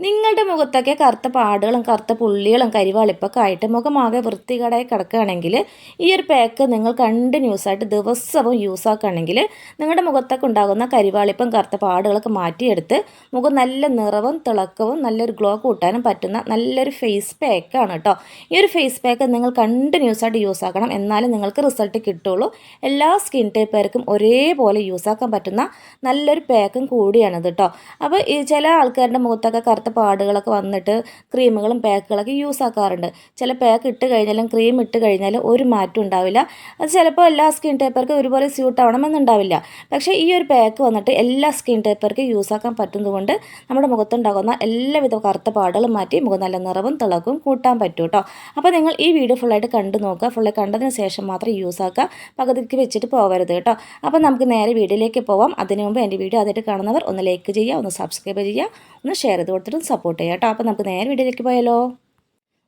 നിങ്ങളുടെ മുഖത്തൊക്കെ കറുത്ത പാടുകളും കറുത്ത പുള്ളികളും കരിവാളിപ്പൊക്കെ ആയിട്ട് മുഖമാകെ വൃത്തികേടായി കിടക്കുകയാണെങ്കിൽ ഈ ഒരു പാക്ക് നിങ്ങൾ കണ്ടിന്യൂസ് ആയിട്ട് ദിവസവും യൂസ് ആക്കുകയാണെങ്കിൽ നിങ്ങളുടെ മുഖത്തൊക്കെ ഉണ്ടാകുന്ന കരിവാളിപ്പം കറുത്ത പാടുകളൊക്കെ മാറ്റിയെടുത്ത് മുഖം നല്ല നിറവും തിളക്കവും നല്ലൊരു ഗ്ലോ കൂട്ടാനും പറ്റുന്ന നല്ലൊരു ഫേസ് പാക്കാണ് കേട്ടോ ഈ ഒരു ഫേസ് പാക്ക് നിങ്ങൾ കണ്ടിന്യൂസ് ആയിട്ട് യൂസ് ആക്കണം. എന്നാലും നിങ്ങൾക്ക് റിസൾട്ട് കിട്ടുള്ളൂ. എല്ലാ സ്കിൻ ടൈപ്പുകാർക്കും ഒരേപോലെ യൂസ് ആക്കാൻ പറ്റുന്ന നല്ലൊരു പാക്കും കൂടിയാണിത് കേട്ടോ അപ്പോൾ ഈ ചില ആൾക്കാരുടെ മുഖത്തൊക്കെ കറുത്ത പാടുകളൊക്കെ വന്നിട്ട് ക്രീമുകളും പാക്കുകളൊക്കെ യൂസ് ആക്കാറുണ്ട്. ചില പാക്ക് ഇട്ട് കഴിഞ്ഞാലും ക്രീം ഇട്ട് കഴിഞ്ഞാലും ഒരു മാറ്റം ഉണ്ടാവില്ല. അത് ചിലപ്പോൾ എല്ലാ സ്കിൻ ടൈപ്പർക്കും ഒരുപോലെ സ്യൂട്ട് ആവണമെന്നുണ്ടാവില്ല പക്ഷേ ഈ ഒരു പാക്ക് വന്നിട്ട് എല്ലാ സ്കിൻ ടൈപ്പർക്കും യൂസ് ആക്കാൻ പറ്റുന്നതുകൊണ്ട് നമ്മുടെ മുഖത്തുണ്ടാകുന്ന എല്ലാവിധ കറുത്ത പാടുകളും മാറ്റി മുഖം നല്ല നിറവും തിളക്കും കൂട്ടാൻ പറ്റും കേട്ടോ അപ്പോൾ നിങ്ങൾ ഈ വീഡിയോ ഫുള്ളായിട്ട് കണ്ടു നോക്കുക. ഫുള്ളായി കണ്ടതിന് ശേഷം മാത്രം യൂസ് ആക്കുക. പകുതിക്ക് വെച്ചിട്ട് പോകരുത് കേട്ടോ അപ്പോൾ നമുക്ക് നേരെ വീഡിയോയിലേക്ക് പോവാം. അതിനു മുമ്പ് എന്റെ വീഡിയോ ആദ്യമായിട്ട് കാണുന്നവർ ഒന്ന് ലൈക്ക് ചെയ്യുക ഒന്ന് സബ്സ്ക്രൈബ് ചെയ്യുക ഒന്ന് ഷെയർ ചെയ്ത് കൊടുത്തിട്ട് സപ്പോർട്ട് ചെയ്യാം കേട്ടോ. അപ്പോൾ നമുക്ക് നേരെ വീഡിയോയിലേക്ക് പോയാലോ?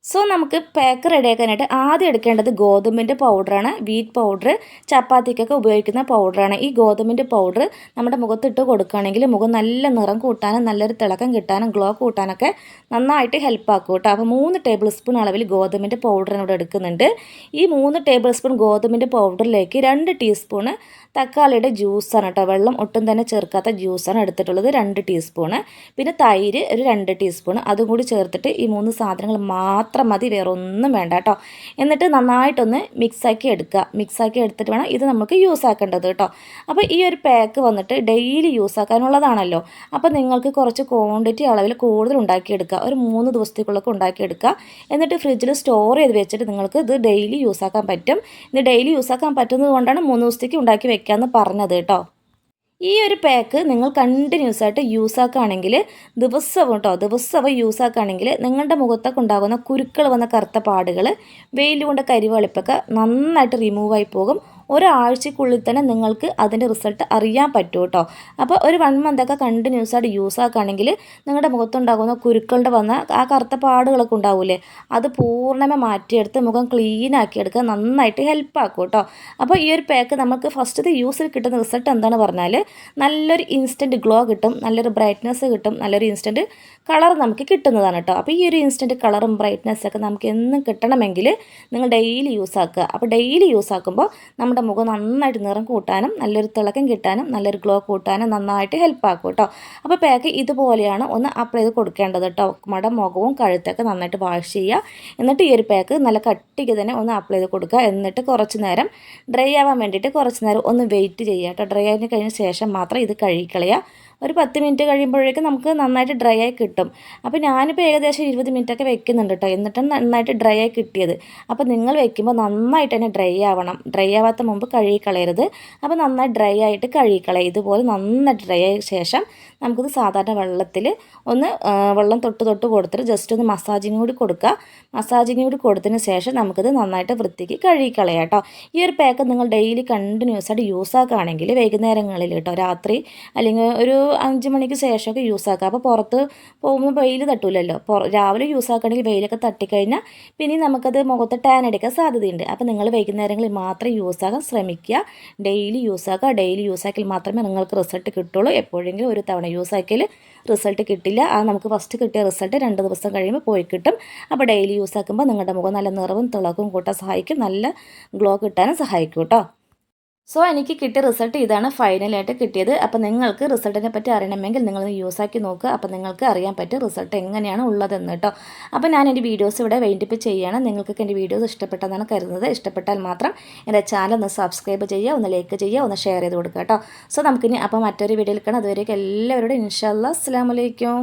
സോ നമുക്ക് പാക്ക് റെഡിയാക്കാനായിട്ട് ആദ്യം എടുക്കേണ്ടത് ഗോതമ്പിന്റെ പൗഡറാണ് വീറ്റ് പൗഡർ ചപ്പാത്തിക്കൊക്കെ ഉപയോഗിക്കുന്ന പൗഡറാണ് ഈ ഗോതമ്പിന്റെ പൗഡർ നമ്മുടെ മുഖത്തിട്ട് കൊടുക്കുകയാണെങ്കിൽ മുഖം നല്ല നിറം കൂട്ടാനും നല്ലൊരു തിളക്കം കിട്ടാനും ഗ്ലോ കൂട്ടാനൊക്കെ നന്നായിട്ട് ഹെൽപ്പ് ആക്കും കേട്ടോ. അപ്പോൾ മൂന്ന് ടേബിൾ സ്പൂൺ അളവിൽ ഗോതമ്പിന്റെ പൗഡർ ഇവിടെ എടുക്കുന്നുണ്ട്. ഈ മൂന്ന് ടേബിൾ സ്പൂൺ ഗോതമ്പിന്റെ പൗഡറിലേക്ക് രണ്ട് ടീസ്പൂണ് തക്കാളിയുടെ ജ്യൂസാണ് കേട്ടോ. വെള്ളം ഒട്ടും തന്നെ ചേർക്കാത്ത ജ്യൂസാണ് എടുത്തിട്ടുള്ളത്. രണ്ട് ടീസ്പൂണ് പിന്നെ തൈര് ഒരു രണ്ട് ടീസ്പൂൺ അതും കൂടി ചേർത്തിട്ട് ഈ മൂന്ന് സാധനങ്ങൾ മാത്രം മതി വേറെ ഒന്നും വേണ്ട കേട്ടോ. എന്നിട്ട് നന്നായിട്ടൊന്ന് മിക്സാക്കി എടുക്കുക. മിക്സാക്കി എടുത്തിട്ട് വേണം ഇത് നമുക്ക് യൂസ് ആക്കേണ്ടത് കേട്ടോ. അപ്പോൾ ഈ ഒരു പാക്ക് വന്നിട്ട് ഡെയിലി യൂസ് ആക്കാനുള്ളതാണല്ലോ. അപ്പോൾ നിങ്ങൾക്ക് കുറച്ച് ക്വാണ്ടിറ്റി അളവിൽ കൂടുതൽ ഉണ്ടാക്കിയെടുക്കുക. ഒരു മൂന്ന് ദിവസത്തേക്കുള്ളൊക്കെ ഉണ്ടാക്കിയെടുക്കുക. എന്നിട്ട് ഫ്രിഡ്ജിൽ സ്റ്റോർ ചെയ്ത് വെച്ചിട്ട് നിങ്ങൾക്ക് ഇത് ഡെയിലി യൂസ് ആക്കാൻ പറ്റും. ഇത് ഡെയിലി യൂസ് ആക്കാൻ പറ്റുന്നത് കൊണ്ടാണ് മൂന്ന് ദിവസത്തേക്ക് ഉണ്ടാക്കി വെക്കാമെന്ന് പറഞ്ഞത് കേട്ടോ. ഈ ഒരു പാക്ക് നിങ്ങൾ കണ്ടിന്യൂസ് ആയിട്ട് യൂസ് ആക്കുകയാണെങ്കിൽ ദിവസവും കേട്ടോ ദിവസവും യൂസ് ആക്കുകയാണെങ്കിൽ നിങ്ങളുടെ മുഖത്തൊക്കെ ഉണ്ടാകുന്ന കുരുക്കൾ വന്ന കറുത്ത പാടുകൾ വെയിൽ കൊണ്ട് കരിവളിപ്പൊക്കെ നന്നായിട്ട് റിമൂവ് ആയി പോകും. ഒരാഴ്ചക്കുള്ളിൽ തന്നെ നിങ്ങൾക്ക് അതിന്റെ റിസൾട്ട് അറിയാൻ പറ്റും കേട്ടോ. അപ്പോൾ ഒരു വൺ മന്തൊക്കെ കണ്ടിന്യൂസ് ആയിട്ട് യൂസ് ആക്കുകയാണെങ്കിൽ നിങ്ങളുടെ മുഖത്തുണ്ടാകുന്ന കുരുക്കളുടെ വന്ന ആ കറുത്ത പാടുകളൊക്കെ ഉണ്ടാവില്ലേ അത് പൂർണമായി മാറ്റിയെടുത്ത് മുഖം ക്ലീൻ ആക്കി എടുക്കുക നന്നായിട്ട് ഹെൽപ്പ് ആക്കും കേട്ടോ. അപ്പോൾ ഈ ഒരു പാക്ക് നമുക്ക് ഫസ്റ്റത്തെ യൂസിൽ കിട്ടുന്ന റിസൾട്ട് എന്താണ് പറഞ്ഞാൽ നല്ലൊരു ഇൻസ്റ്റന്റ് ഗ്ലോ കിട്ടും നല്ലൊരു ബ്രൈറ്റ്നസ് കിട്ടും നല്ലൊരു ഇൻസ്റ്റന്റ് കളർ നമുക്ക് കിട്ടുന്നതാണ് കേട്ടോ. അപ്പോൾ ഈ ഒരു ഇൻസ്റ്റന്റ് കളറും ബ്രൈറ്റ്നസ്സൊക്കെ നമുക്ക് എന്നും കിട്ടണമെങ്കിൽ നിങ്ങൾ ഡെയിലി യൂസ് ആക്കുക. അപ്പോൾ ഡെയിലി യൂസ് ആക്കുമ്പോൾ നമ്മുടെ നമ്മുടെ മുഖം നന്നായിട്ട് നിറം കൂട്ടാനും നല്ലൊരു തിളക്കം കിട്ടാനും നല്ലൊരു ഗ്ലോ കൂട്ടാനും നന്നായിട്ട് ഹെൽപ്പ് ആക്കും കേട്ടോ അപ്പോൾ പാക്ക് ഇതുപോലെയാണ് ഒന്ന് അപ്ലൈ ചെയ്ത് കൊടുക്കേണ്ടത് കേട്ടോ നമ്മുടെ മുഖവും കഴുത്തൊക്കെ നന്നായിട്ട് വാഷ് ചെയ്യുക. എന്നിട്ട് ഈ ഒരു പാക്ക് നല്ല കട്ടിക്ക് തന്നെ ഒന്ന് അപ്ലൈ ചെയ്ത് കൊടുക്കുക. എന്നിട്ട് കുറച്ച് നേരം ഡ്രൈ ആവാൻ വേണ്ടിയിട്ട് കുറച്ച് നേരം ഒന്ന് വെയിറ്റ് ചെയ്യുക കേട്ടോ ഡ്രൈ ആയതിന് കഴിഞ്ഞ ശേഷം മാത്രം ഇത് കഴുകിക്കളയുക ഒരു പത്ത് മിനിറ്റ് കഴിയുമ്പോഴേക്കും നമുക്ക് നന്നായിട്ട് ഡ്രൈ ആയി കിട്ടും. അപ്പോൾ ഞാനിപ്പോൾ ഏകദേശം ഇരുപത് മിനിറ്റൊക്കെ വെക്കുന്നുണ്ട് കേട്ടോ എന്നിട്ടാണ് നന്നായിട്ട് ഡ്രൈ ആയി കിട്ടിയത്. അപ്പോൾ നിങ്ങൾ വെക്കുമ്പോൾ നന്നായിട്ട് തന്നെ ഡ്രൈ ആവണം. ഡ്രൈ ആവാത്ത മുമ്പ് കഴുകിക്കളയരുത്. അപ്പോൾ നന്നായി ഡ്രൈ ആയിട്ട് കഴുകിക്കളയുക ഇതുപോലെ നന്നായി ഡ്രൈ ആയ ശേഷം നമുക്കിത് സാധാരണ വെള്ളത്തിൽ ഒന്ന് വെള്ളം തൊട്ട് തൊട്ട് കൊടുത്തിട്ട് ജസ്റ്റ് ഒന്ന് മസാജിങ് കൂടി കൊടുക്കുക മസാജിങ് കൂടി കൊടുത്തതിന് ശേഷം നമുക്കിത് നന്നായിട്ട് വൃത്തിക്ക് കഴുകിക്കളയാം കേട്ടോ ഈ ഒരു പാക്ക് നിങ്ങൾ ഡെയിലി കണ്ടിന്യൂസ് ആയിട്ട് യൂസ് ആക്കുകയാണെങ്കിൽ വൈകുന്നേരങ്ങളിൽ കേട്ടോ രാത്രി അല്ലെങ്കിൽ ഒരു അഞ്ച് മണിക്ക് ശേഷമൊക്കെ യൂസ് ആക്കുക അപ്പോൾ പുറത്ത് പോകുമ്പോൾ വെയിൽ തട്ടൂലല്ലോ. രാവിലെ യൂസ് ആക്കുകയാണെങ്കിൽ വെയിലൊക്കെ തട്ടിക്കഴിഞ്ഞാൽ പിന്നെ നമുക്കത് മുഖത്ത് ടാൻ എടുക്കാൻ സാധ്യതയുണ്ട്. അപ്പോൾ നിങ്ങൾ വൈകുന്നേരങ്ങളിൽ മാത്രം യൂസ് ആക്കാൻ ശ്രമിക്കുക. ഡെയിലി യൂസ് ആക്കുക. ഡെയിലി യൂസ് ആക്കിയാൽ മാത്രമേ നിങ്ങൾക്ക് റിസൾട്ട് കിട്ടുള്ളൂ. എപ്പോഴെങ്കിലും ഒരു തവണ യൂസ് ആക്കിയാൽ റിസൾട്ട് കിട്ടില്ല. ആ നമുക്ക് ഫസ്റ്റ് കിട്ടിയ റിസൾട്ട് രണ്ട് ദിവസം കഴിയുമ്പോൾ പോയി കിട്ടും. അപ്പോൾ ഡെയിലി യൂസ് ആക്കുമ്പോൾ നിങ്ങളുടെ മുഖം നല്ല നിറവും തിളക്കും കൂട്ടാൻ സഹായിക്കും. നല്ല ഗ്ലോ കിട്ടാനും സഹായിക്കും കേട്ടോ. സോ എനിക്ക് കിട്ടിയ റിസൾട്ട് ഇതാണ് ഫൈനലായിട്ട് കിട്ടിയത്. അപ്പോൾ നിങ്ങൾക്ക് റിസൾട്ടിനെ പറ്റി അറിയണമെങ്കിൽ നിങ്ങൾ യൂസ് ആക്കി നോക്കുക അപ്പോൾ നിങ്ങൾക്ക് അറിയാൻ പറ്റും റിസൾട്ട് എങ്ങനെയാണ് ഉള്ളതെന്ന് കേട്ടോ അപ്പോൾ ഞാൻ എന്റെ വീഡിയോസ് ഇവിടെ വെയിന്റിപ്പ് ചെയ്യുകയാണ് നിങ്ങൾക്കൊക്കെ എന്റെ വീഡിയോസ് ഇഷ്ടപ്പെട്ടെന്നാണ് കരുതുന്നത്. ഇഷ്ടപ്പെട്ടാൽ മാത്രം എന്റെ ചാനൽ ഒന്ന് സബ്സ്ക്രൈബ് ചെയ്യുക ഒന്ന് ലൈക്ക് ചെയ്യുക ഒന്ന് ഷെയർ ചെയ്ത് കൊടുക്കുക കേട്ടോ സോ നമുക്കിനി അപ്പോൾ മറ്റൊരു വീഡിയോയിൽ കാണാം. അതുവരേക്കും എല്ലാവരോടും ഇൻഷാല്ലാ അസ്സാം വലൈക്കും